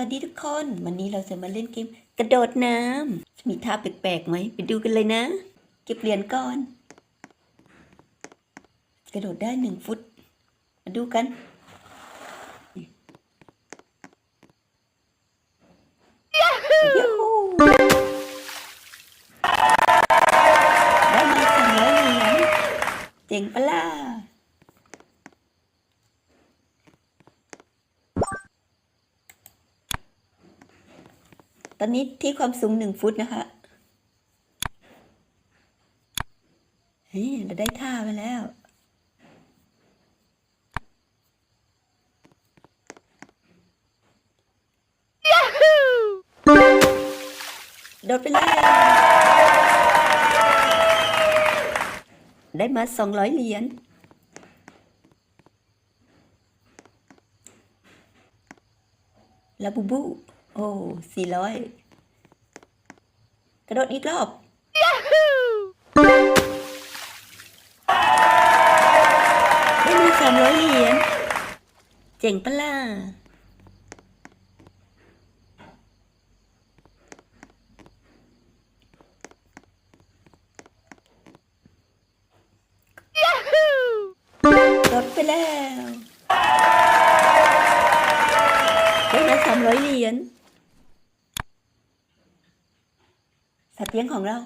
วัสดีทุกคน วันนี้เราจะมาเล่นเกมกระโดดน้ำมีท่าแปลกๆไหมไปดูกันเลยนะ เก็บเหรียญก่อน กระโดดได้หนึ่งฟุต มาดูกันยูฮูได้มาสองร้อยเหรียญเจ๋งปะล่ะ ตอนนี้ที่ความสูงหนึ่งฟุตนะคะเฮ้ยเราได้ท่าไปแล้ว โดดไปเลย ได้มาสองร้อยเหรียญลาบูบู อ้สี่ร้อยกระโดดอีกรอบได้มาสามร้อยเหรียญเจ๋งปะล่ะลดไปแล้วได้มาสามร้อยเหรียญ สัตว์เลี้ยงของเรา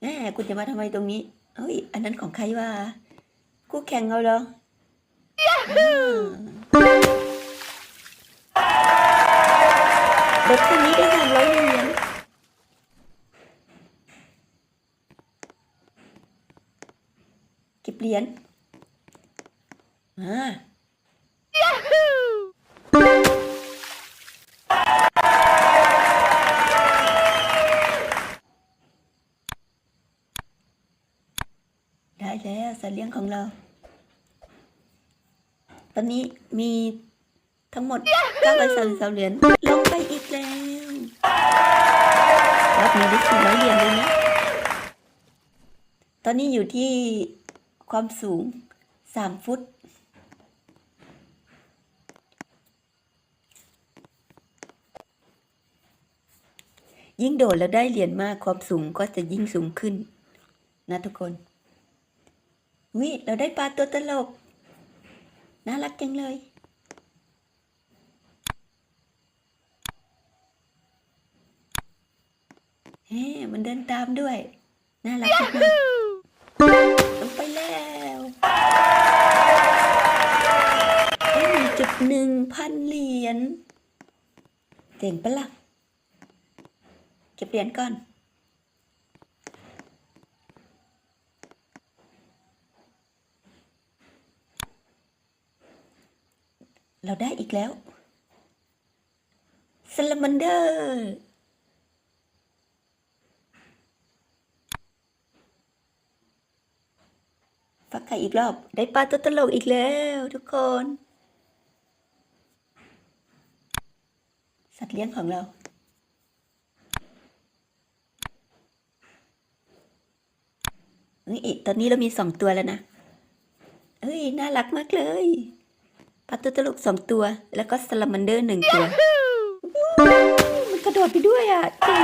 แม่คุณจะมาทำไมตรงนี้ เฮ้ย อันนั้นของใครวะคู่แข่งเราเหรออ่าเด็กคนนี้ได้สามร้อยเหรียญ เก็บเหรียญอ่าได้แล้วสัตว์เลี้ยงของเรา ตอนนี้มีทั้งหมด933เหรียญลงไปอีกแล้วรอบนี้ได้400เหรียญเลยนะ ตอนนี้อยู่ที่ ความสูง 3 ฟุต ยิ่งโดดแล้วได้เหรียญมากความสูงก็จะยิ่งสูงขึ้น นะทุกคนวิเราได้ปลาตัวตลก น่ารักจังเลย เฮ้ มันเดินตามด้วย น่ารักมาก หนึ่งพันเหรียญเจ๋งปะล่ะ เก็บเหรียญก่อน เราได้อีกแล้วซลมันเดอร์ฟักไข่อีกรอบ ได้ปลาตัวตลกอีกแล้วทุกคน สัตว์เลี้ยงของเรา เฮ้ยตอนนี้เรามีสองตัวแล้วนะ เฮ้ย น่ารักมากเลยปลาตัวตลกสองตัว แล้วก็สลามันเดอร์หนึ่งตัววมันกระโดดไปด้วยอะเจ๋ง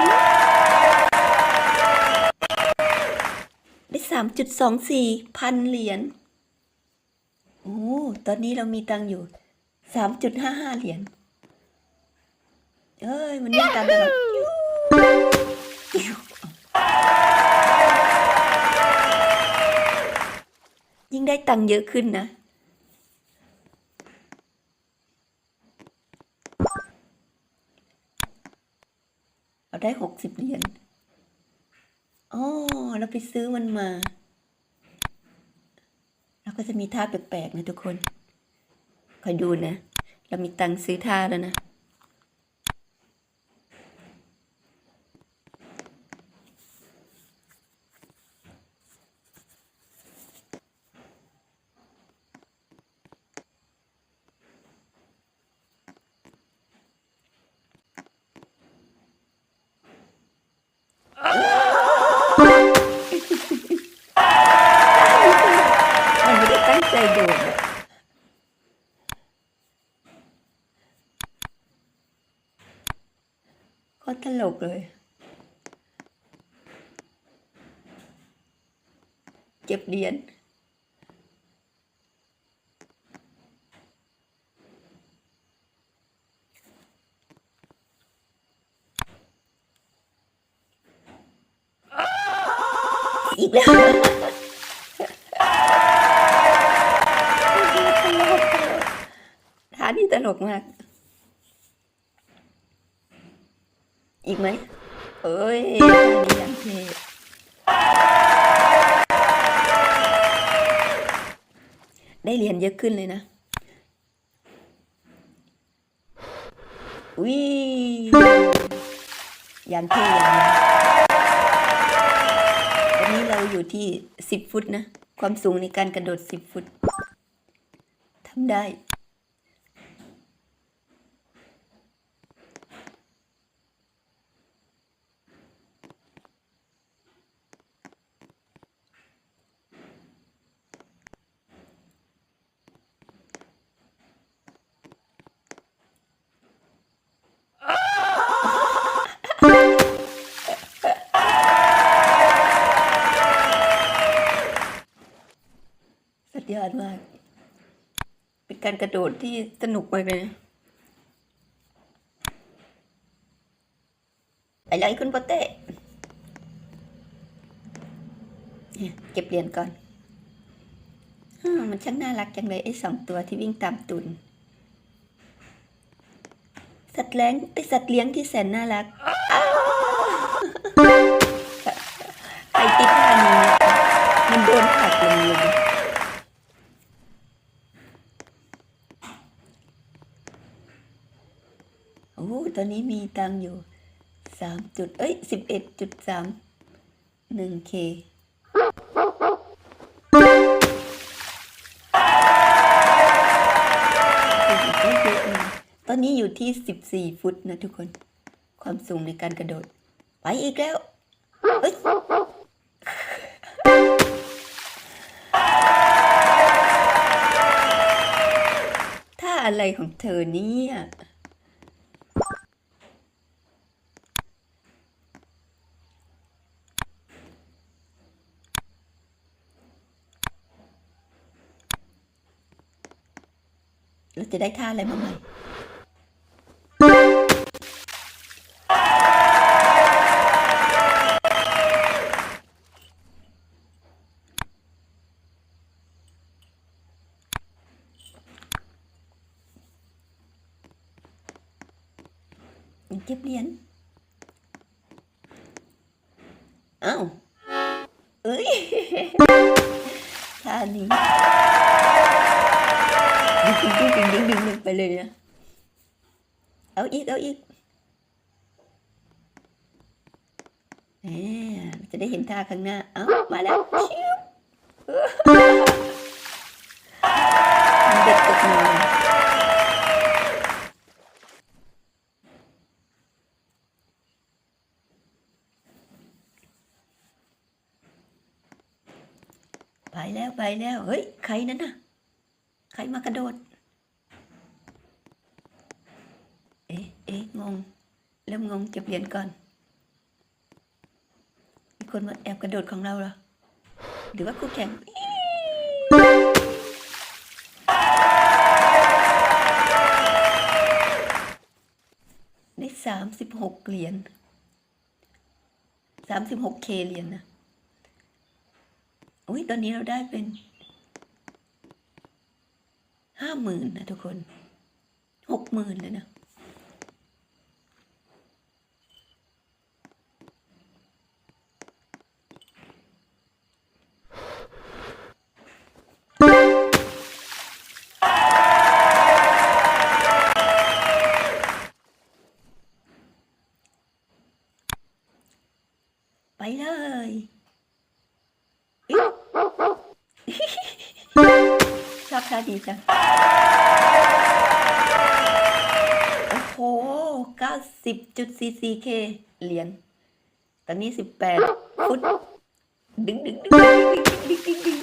ได้สามจุดสองสี่พันเหรียญ โอ้ ตอนนี้เรามีตังอยู่สามจุดห้าห้าเหรียญ เอ้ย มันวิ่งตามตลอดยูยูยิ่งได้ตังค์เยอะขึ้นนะเราได้หกสิบเหรียญอ๋อเราไปซื้อมันมา เราก็จะมีท่าแปลกๆนะทุกคน คอยดูนะ เรามีตังค์ซื้อท่าแล้วนะ ได้ดูก็ตลกเลย เจ็บเดียนอีกแล้ว นี่ตลกมาก อีกไหมเอ้ยอย่างเทได้เรียญเยอะขึ้นเลยนะวิอย่างเท่ย่างนี้ตอนนี้เราอยู่ที่สิบฟุตนะ ความสูงในการกระโดดสิบฟุตทำได้ การกระโดดที่สนุกมากเลยนะไปเลยคุณโปเต้เก็บเหรียญก่อนอมันช่างน่ารักจังเลยไอ้สองตัวที่วิ่งตามตุน สัตว์เลี้ยงไอ้สัตว์เลี้ยงที่แสนน่ารัก อ้ตอนนี้มีตังอยู่สามจุดเอ้ยสิบเอ็ดจุดสามหนึ่งเคตอนนี้อยู่ที่สิบสี่ฟุตนะทุกคน ความสูงในการกระโดด ไปอีกแล้วเอ้ยถ้าอะไรของเธอเนี่ย เราจะได้ท่ เลยนะเอาอีก เอาอีกแหมจะได้เห็นท่าข้างหน้า เอามาแล้วชิวเด็ดตกมือไปแล้วไปแล้ว เฮ้ย ใครนั่นน่ะ ใครมากระโดด เอ๊ะ เอ๊ะ งงเริ่มงงเก็บเหรียญก่อน มีคนมาแอบกระโดดของเราเหรอ หรือว่าคู่แข่งได้สามสิบหกเหรียญสามสิบหกเคเหรียญนะอุ้ยตอนนี้เราได้เป็นห้าหมื่นนะทุกคนหกหมื่นเลยนะ ชอบท่าดีจัง โอ้โห 90.44k เหรียญ ตอนนี้18ฟุต ดึงดึงดึงดึงดึงดึงดึง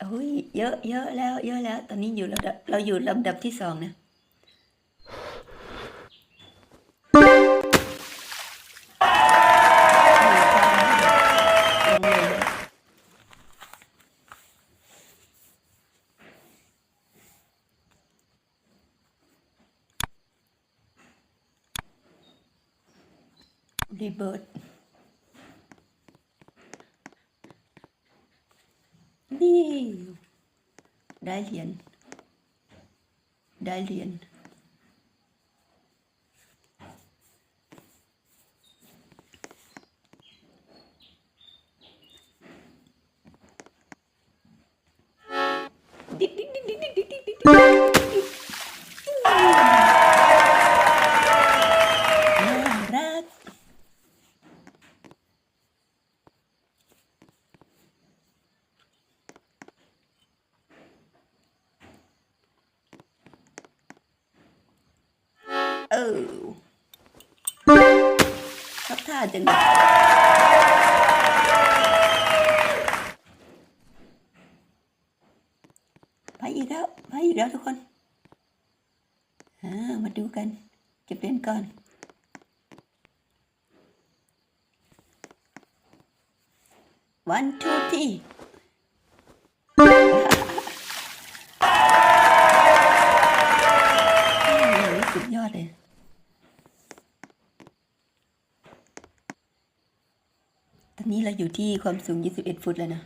โอ้ยเยอะเยอะแล้ว เยอะแล้ว ตอนนี้อยู่ระดับ เราอยู่ลำดับที่สองนะ đi bớt đi. Đại liên đại liên đi đi đi đi đi đi đi. ออทับท่าจังไปอีกแล้วไปอีกแล้วทุกคนามาดูกัน เก็บเหรียญก่อน one two three โอ้โหสุดยอดเลย นี่เราอยู่ที่ความสูง 21 ฟุตแล้วนะ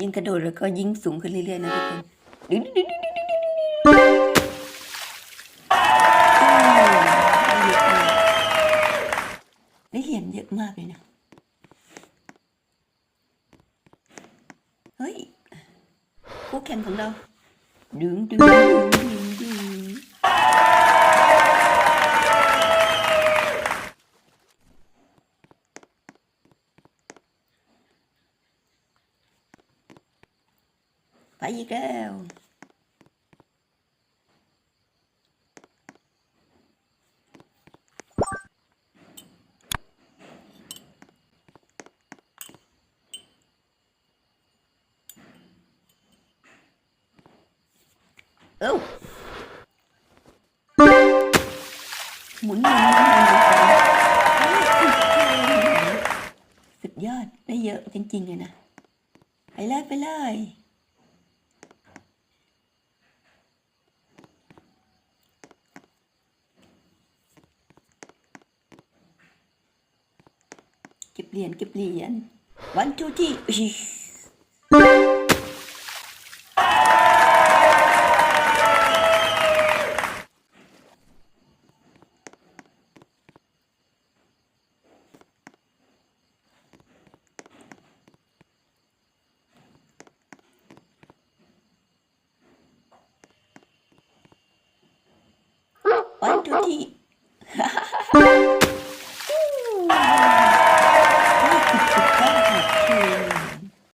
ยิ่งกระโดดแล้วก็ยิ่งสูงขึ้นเรื่อยๆนะทุกคนดึงดึงดึงดึงดึงได้เห็นเยอะมากเลยนะ เฮ้ยคู่แข่งของเรา ดึงดึงดึง ไปอีกแล้วเอ้าหมุนหมุนหมุนหมุนหมุนสุดยอดได้เยอะจริงๆเลยนะ ไปเลยไปเลย Liền kịp liền. One, two, three. One, two, three.